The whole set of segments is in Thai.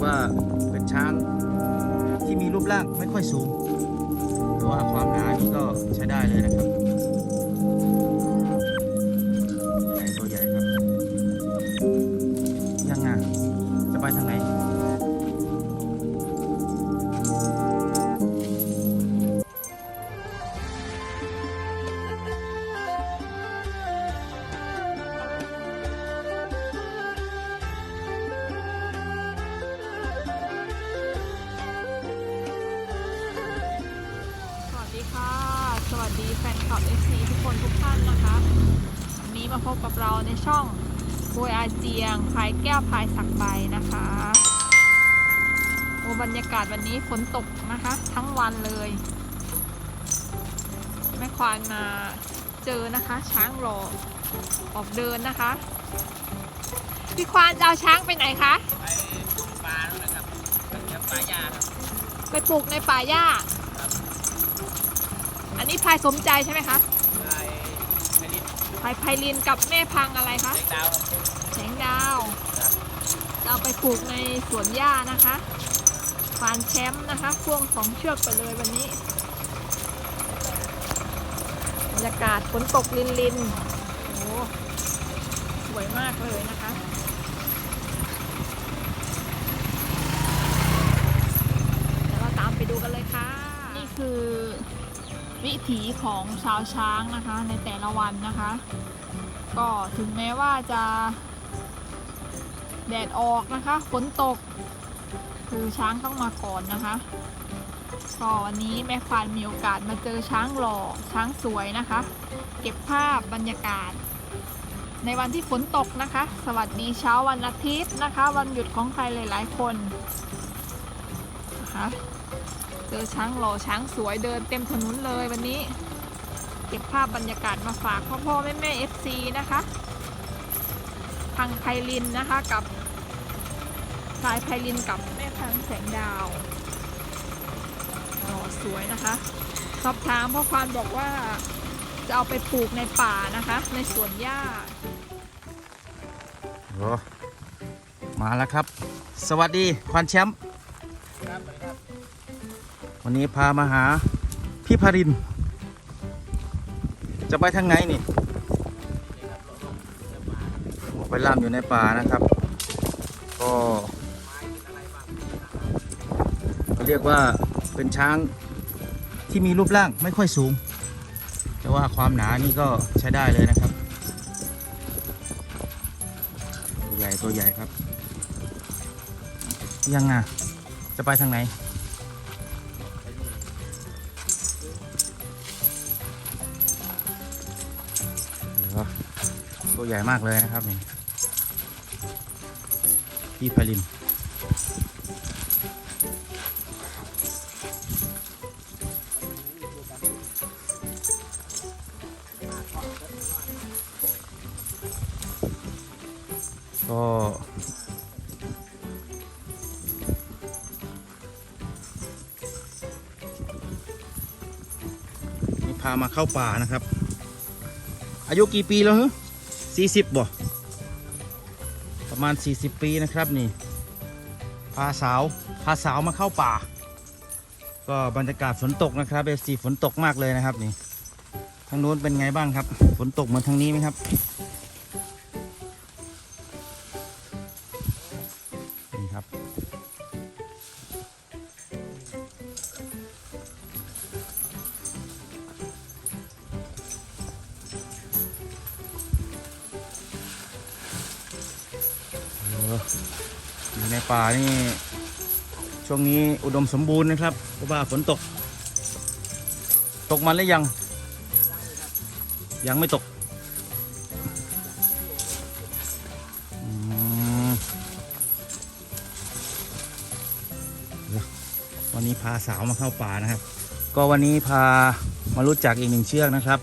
กว่าเป็นช้างที่มีรูปร่างไม่ค่อยสูงแต่ว่าความหนานี่ก็ใช้ได้เลยนะครับ คนทุกท่านนะคะวันนี้มาพบกับเราในช่องคุยอาเจียงพายแก้วพายสักใบนะคะโอ้บรรยากาศวันนี้ฝนตกนะคะ ทั้งวันเลย แม่ควานมาเจอนะคะ ช้างรอออกเดินนะคะพี่ควานจะเอาช้างไปไหนคะไปปลาแล้วนะครับไปเก็บปลาหญ้าครับไปปลูกในป่าหญ้าอันนี้พายสมใจใช่ไหมคะไปไป ลิ้นพายไพลินกับแม่พังอะไรคะเด็กดาวแสงดาวครับจะเอาไปปลูกในสวนหญ้านะคะฟานแชมป์นะคะพ่วงสองเชือกไปเลยวันนี้บรรยากาศฝนตกลินลินโอ้สวยมากเลยนะคะเดี๋ยวเราตามไปดูกันเลยค่ะ นี่คือ วิถีของชาวช้างนะคะในแต่ละวันนะคะ ก็ถึงแม้ว่าจะแดดออกนะคะฝนตก คือช้างต้องมาก่อนนะคะก็วันนี้แม่ควานมีโอกาสมาเจอช้างหล่อช้างสวยนะคะ เก็บภาพบรรยากาศ ในวันที่ฝนตกนะคะ สวัสดีเช้าวันอาทิตย์นะคะ วันหยุดของใครหลาย ๆ คนนะคะ เจอช้างหล่อช้างสวยเดินเต็มถนนเลยวันนี้ เก็บภาพบรรยากาศมาฝากพ่อพ่อแม่แม่เอฟซีนะคะพังไพลินนะคะกับสายไพลินกับแม่พังแสงดาวอ๋อสวยนะคะ สอบถามพ่อควานบอกว่าจะเอาไปปลูกในป่านะคะ ในสวนหญ้ามาแล้วครับ สวัสดีควันแชมป์ วันนี้พามาหาพี่พาริน จะไปทางไหนนี่ไปล่ำอยู่ในป่านะครับ ก็เขาเรียกว่าเป็นช้างที่มีรูปร่างไม่ค่อยสูง แต่ว่าความหนานี่ก็ใช้ได้เลยนะครับ ตัวใหญ่ตัวใหญ่ครับ ยังไงจะไปทางไหน ใหญ่มากเลยนะครับนี่พี่พลินก็นี่พามาเข้าป่านะครับ อายุกี่ปีแล้วฮะ สี่สิบบ่ประมาณ 40 ปีนะครับนี่พาสาวพาสาวมาเข้าป่า ก็บรรยากาศฝนตกนะครับเอซีฝนตกมากเลยนะครับนี่ทางโน้นเป็นไงบ้างครับ ฝนตกเหมือนทางนี้ไหมครับ อยู่ในป่านี่ ช่วงนี้อุดมสมบูรณ์นะครับเพราะว่าฝนตก ตกมันหรือยัง ยังไม่ตกวันนี้พาสาวมาเข้าป่านะครับ ก็วันนี้พามารู้จักอีกหนึ่งเชือกนะครับ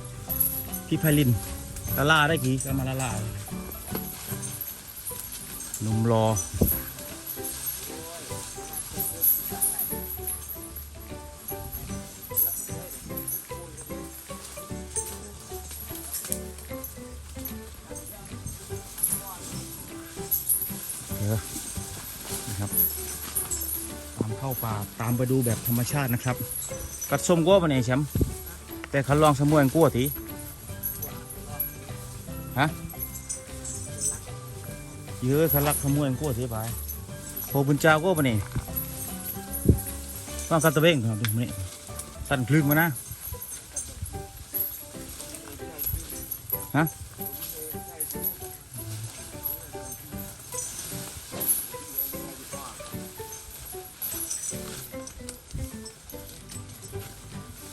พี่ไพลินลาล่าได้กี่ก็มาลาล่า หนุ่มรอเดี๋ยวนะครับ ตามเข้าป่า ตามไปดูแบบธรรมชาตินะครับ กัดส้มกัวปะเนี่ยแชมป์แต่คันลองสมวยกัวทีฮะ เยอะคันลักสมวยกัวทีไปโพบุญเจ้ากัวปะเนี่ยต้องกัดตะเบงครับดูนี่สั่นคลึงมานะฮะ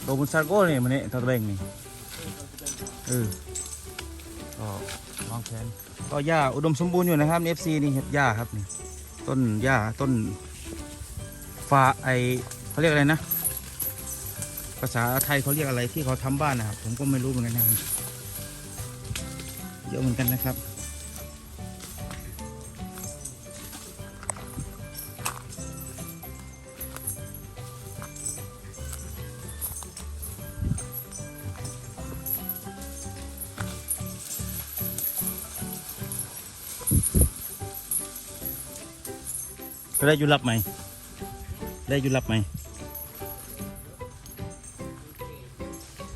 โดบุญซาโก้เนี่ยมันนี่ตะเบงนี่เออก็วางแผน ก็หญ้าอุดมสมบูรณ์อยู่นะครับเอฟซีนี่เห็ดหญ้าครับนี่ต้นหญ้าต้นฟ้าไอเขาเรียกอะไรนะ ภาษาไทยเขาเรียกอะไรที่เขาทำบ้านนะครับ ผมก็ไม่รู้เหมือนกันนะเยอะเหมือนกันนะครับ ได้อยู่รับไหม ได้อยู่รับไหม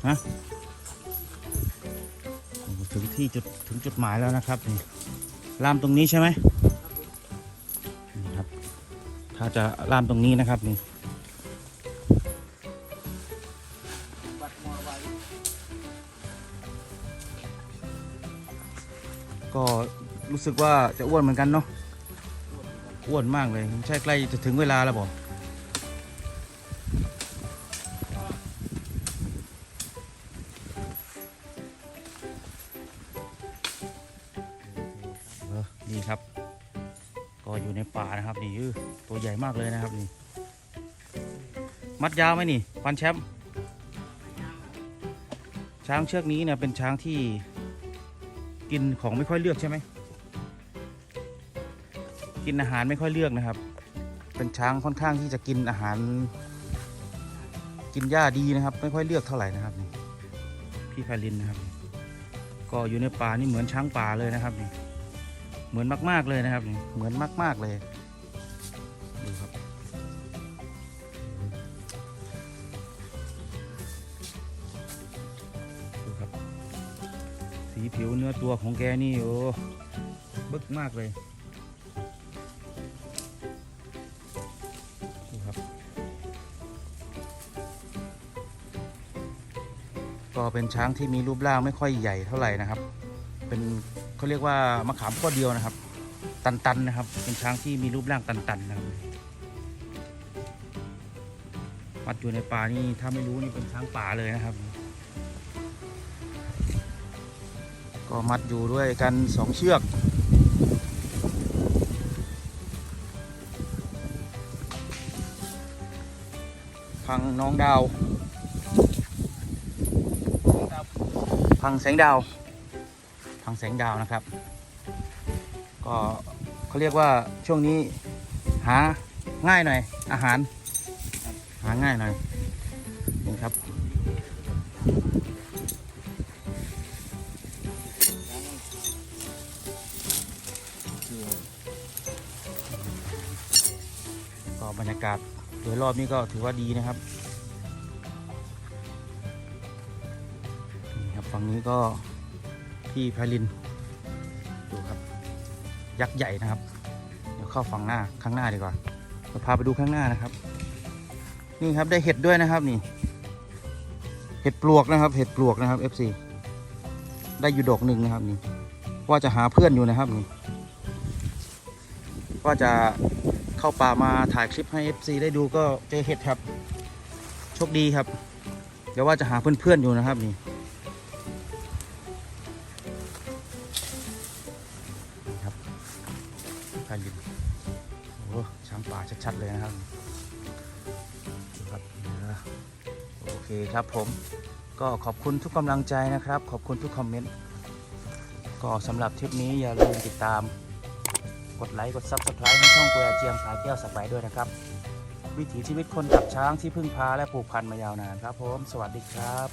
ฮะถึงที่จุดถึงจุดหมายแล้วนะครับนี่ลามตรงนี้ใช่ไหมนี่ครับ ถ้าจะลามตรงนี้นะครับนี่ก็รู้สึกว่าจะอ้วนเหมือนกันเนาะ อ้วนมากเลย ใช่ใกล้จะถึงเวลาแล้วบอกเออนี่ครับ ก็อยู่ในป่านะครับนี่ยือตัวใหญ่มากเลยนะครับนี่ มัดยาวไหมนี่พันแชมป์ช้างเชือกนี้เนี่ยเป็นช้างที่กินของไม่ค่อยเลือกใช่ไหม กินอาหารไม่ค่อยเลือกนะครับ เป็นช้างค่อนข้างที่จะกินอาหาร กินหญ้าดีนะครับ ไม่ค่อยเลือกเท่าไหร่นะครับนี่พี่พาลินนะครับ ก็อยู่ในป่านี่เหมือนช้างป่าเลยนะครับนี่เหมือนมาก ๆเลยนะครับนี่เหมือนมาก ๆเลยดูครับดูครับ สีผิวเนื้อตัวของแกนี่โอ้บึกมากเลย ก็เป็นช้างที่มีรูปร่างไม่ค่อยใหญ่เท่าไหร่นะครับ เป็นเขาเรียกว่ามะขามข้อเดียวนะครับ ตันๆนะครับ เป็นช้างที่มีรูปร่างตันๆนะครับมัดอยู่ในป่านี่ถ้าไม่รู้นี่เป็นช้างป่าเลยนะครับ ก็มัดอยู่ด้วยกันสองเชือกพังน้องดาว พังแสงดาว พังแสงดาวนะครับ ก็เขาเรียกว่าช่วงนี้หาง่ายหน่อย อาหาร หาง่ายหน่อยนี่ครับก็บรรยากาศโดยรอบนี้ก็ถือว่าดีนะครับ ฝั่งนี้ก็พี่ไพลิน ดูครับ ยักษ์ใหญ่นะครับ เดี๋ยวเข้าฝั่งหน้าข้างหน้าดีกว่าเราพาไปดูข้างหน้านะครับ นี่ครับได้เห็ดด้วยนะครับนี่ เห็ดปลวกนะครับ เห็ดปลวกนะครับ FC ได้อยู่ดอกหนึ่งนะครับนี่ ว่าจะหาเพื่อนอยู่นะครับนี่ว่าจะเข้าป่ามาถ่ายคลิปให้ FC ได้ดูก็เจอเห็ดครับ โชคดีครับ เดี๋ยวว่าจะหาเพื่อนๆอยู่นะครับนี่ ชัดๆเลยนะครับครับโอเคครับผมก็ขอบคุณทุกกำลังใจนะครับ ขอบคุณทุกคอมเมนต์ก็สำหรับทริปนี้อย่าลืมติดตาม กดไลค์กด Subscribe ให้ช่องกุยเจียงสายแก้วสักใบด้วยนะครับ วิถีชีวิตคนกับช้างที่พึ่งพาและผูกพันมายาวนานครับผม สวัสดีครับ